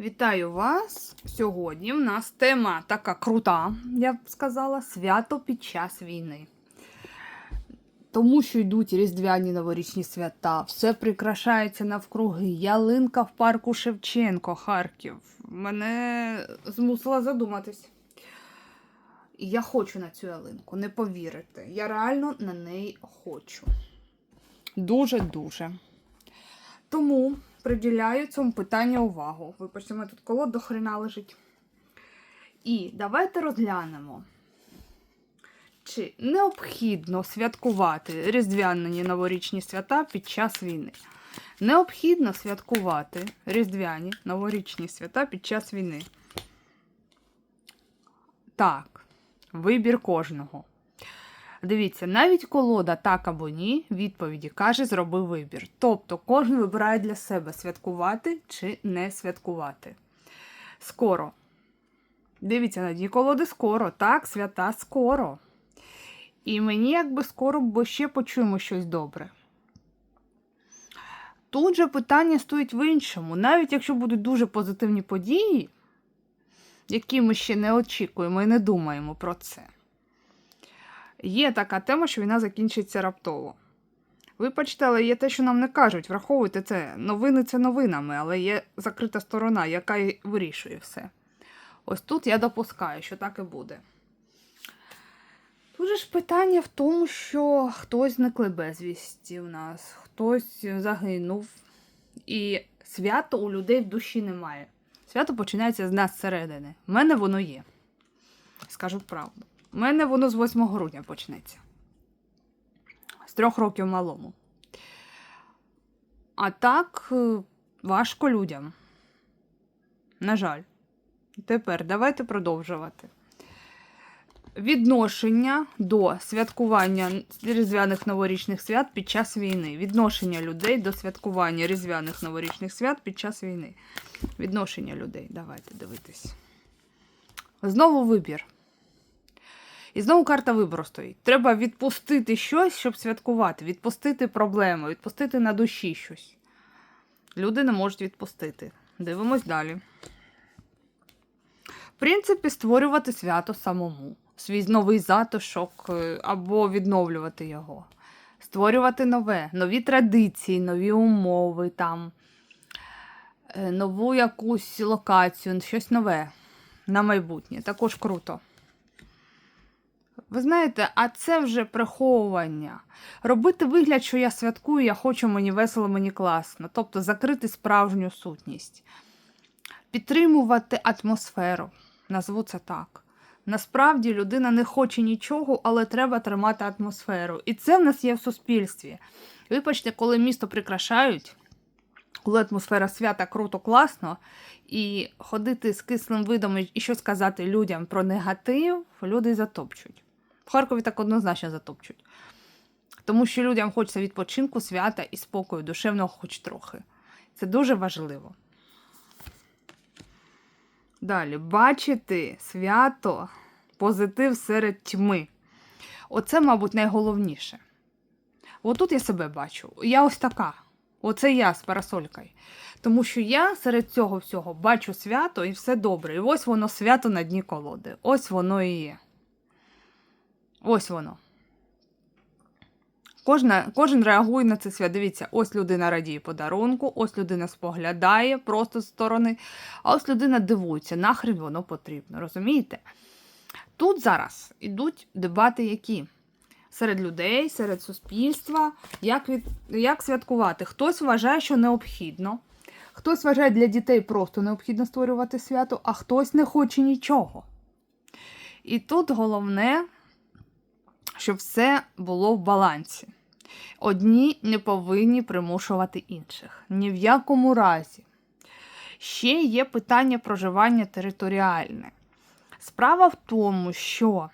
Вітаю вас! Сьогодні в нас тема така крута, я б сказала, свято під час війни. Тому що йдуть різдвяні новорічні свята, все прикрашається навкруги. Ялинка в парку Шевченко, Харків. Мене змусила задуматись. І я хочу на цю ялинку, не повірите. Я реально на неї хочу. Дуже-дуже. Тому приділяю цьому питанню увагу. Вибачте, мене тут колод до хрена лежить. І давайте розглянемо, чи необхідно святкувати різдвяні новорічні свята під час війни. Необхідно святкувати різдвяні новорічні свята під час війни. Так, вибір кожного. Дивіться, навіть колода так або ні, відповіді каже, зроби вибір. Тобто кожен вибирає для себе святкувати чи не святкувати. Скоро. Дивіться, на дні колоди скоро. Так, свята скоро. І мені якби скоро, бо ще почуємо щось добре. Тут же питання стоїть в іншому. Навіть якщо будуть дуже позитивні події, які ми ще не очікуємо і не думаємо про це. Є така тема, що війна закінчиться раптово. Вибачте, але є те, що нам не кажуть. Враховуйте це. Новини це новинами, але є закрита сторона, яка й вирішує все. Ось тут я допускаю, що так і буде. Тут же ж питання в тому, що хтось зникли безвісті в нас, хтось загинув, і свято у людей в душі немає. Свято починається з нас зсередини. У мене воно є. Скажу правду. У мене воно з 8 грудня почнеться. З трьох років малому. А так е, важко людям. На жаль. Тепер давайте продовжувати. Відношення до святкування різдвяних новорічних свят під час війни. Відношення людей до святкування різдвяних новорічних свят під час війни. Відношення людей. Давайте дивитись. Знову вибір. І знову карта вибору стоїть. Треба відпустити щось, щоб святкувати, відпустити проблеми, відпустити на душі щось. Люди не можуть відпустити. Дивимось далі. В принципі, створювати свято самому. Свій новий затишок е, або відновлювати його. Створювати нове, нові традиції, нові умови, там, е, нову якусь локацію, щось нове на майбутнє. Також круто. Ви знаєте, а це вже приховування. Робити вигляд, що я святкую, я хочу, мені весело, мені класно. Тобто закрити справжню сутність. Підтримувати атмосферу. Назву це так. Насправді людина не хоче нічого, але треба тримати атмосферу. І це в нас є в суспільстві. Вибачте, коли місто прикрашають, коли атмосфера свята круто, класно, і ходити з кислим видом і щось сказати людям про негатив, люди затопчуть. В Харкові так однозначно затопчуть. Тому що людям хочеться відпочинку, свята і спокою, душевного хоч трохи. Це дуже важливо. Далі, бачити свято, позитив серед тьми. Оце, мабуть, найголовніше. Отут я себе бачу. Я ось така. Оце я з парасолькою. Тому що я серед цього всього бачу свято і все добре. І ось воно свято на дні колоди. Ось воно і є. Ось воно. Кожна, кожен реагує на це свято. Дивіться, ось людина радіє подарунку, ось людина споглядає просто з сторони, а ось людина дивується, нахрен воно потрібно. Розумієте? Тут зараз ідуть дебати, які серед людей, серед суспільства, як, від, як святкувати. Хтось вважає, що необхідно, хтось вважає для дітей просто необхідно створювати свято, а хтось не хоче нічого. І тут головне, щоб все було в балансі. Одні не повинні примушувати інших. Ні в якому разі. Ще є питання проживання територіальне. Справа в тому, що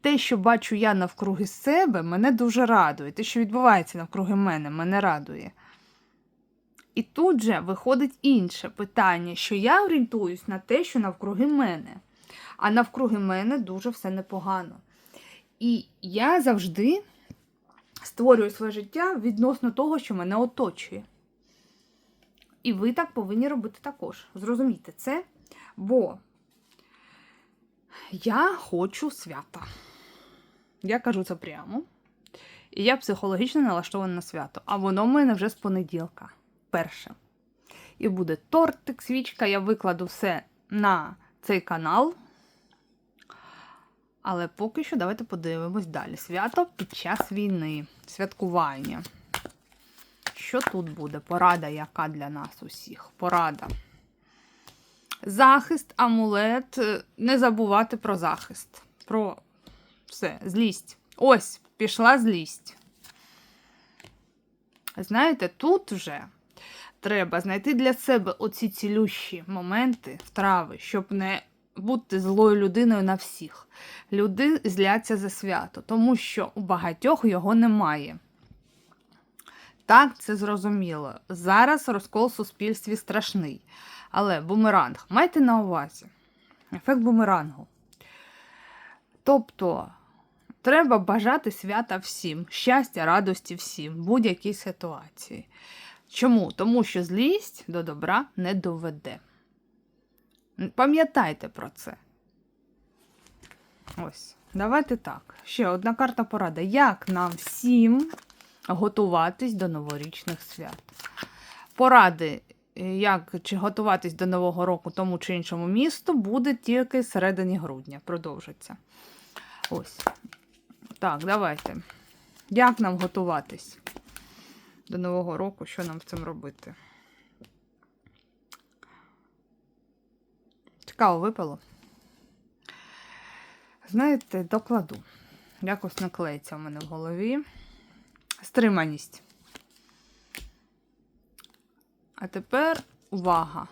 те, що бачу я навкруги себе, мене дуже радує. Те, що відбувається навкруги мене, мене радує. І тут же виходить інше питання, що я орієнтуюсь на те, що навкруги мене. А навкруги мене дуже все непогано. І я завжди створюю своє життя відносно того, що мене оточує. І ви так повинні робити також. Зрозумійте це, бо я хочу свята. Я кажу це прямо. І я психологічно налаштована на свято. А воно в мене вже з понеділка. Перше. І буде тортик, свічка, я викладу все на цей канал. Але поки що давайте подивимось далі. Свято під час війни. Святкування. Що тут буде? Порада, яка для нас усіх? Порада. Захист, амулет. Не забувати про захист. Про все, злість. Ось, пішла злість. Знаєте, тут вже треба знайти для себе оці цілющі моменти втрави, щоб не бути злою людиною на всіх. Люди зляться за свято, тому що у багатьох його немає. Так, це зрозуміло. Зараз розкол в суспільстві страшний. Але бумеранг, майте на увазі. Ефект бумерангу. Тобто, треба бажати свята всім, щастя, радості всім, в будь-якій ситуації. Чому? Тому що злість до добра не доведе. Пам'ятайте про це. Ось, давайте так. Ще одна карта порада. Як нам всім готуватись до новорічних свят? Поради, як чи готуватись до Нового року тому чи іншому місту, буде тільки середині грудня. Продовжиться. Ось. Так, давайте. Як нам готуватись до Нового року? Що нам з цим робити? Цікаво випало. Знаєте, докладу. Якось наклеїться в мене в голові. Стриманість. А тепер увага.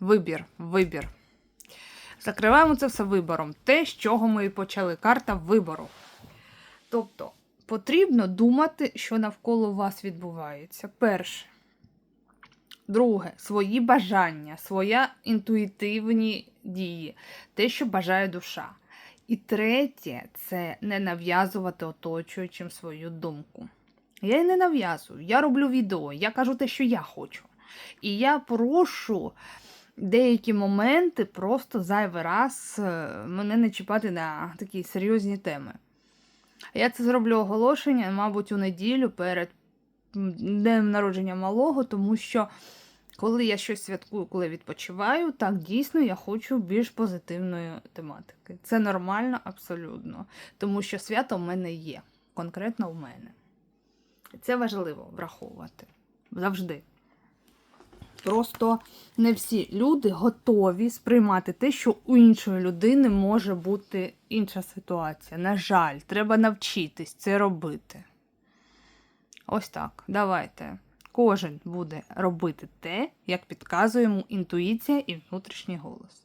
Вибір, вибір. Закриваємо це все вибором. Те, з чого ми і почали. Карта вибору. Тобто, потрібно думати, що навколо вас відбувається. Перше. Друге, свої бажання, свої інтуїтивні дії, те, що бажає душа. І третє це не нав'язувати оточуючим свою думку. Я її не нав'язую, я роблю відео, я кажу те, що я хочу. І я прошу деякі моменти просто зайвий раз е, мене не чіпати на такі серйозні теми. Я це зроблю оголошення, мабуть, у неділю перед днем народження малого, тому що коли я щось святкую, коли відпочиваю, так дійсно я хочу більш позитивної тематики. Це нормально абсолютно. Тому що свято в мене є, конкретно в мене. Це важливо враховувати завжди. Просто не всі люди готові сприймати те, що у іншої людини може бути інша ситуація. На жаль, треба навчитись це робити. Ось так. Давайте. Кожен буде робити те, як підказує йому інтуїція і внутрішній голос.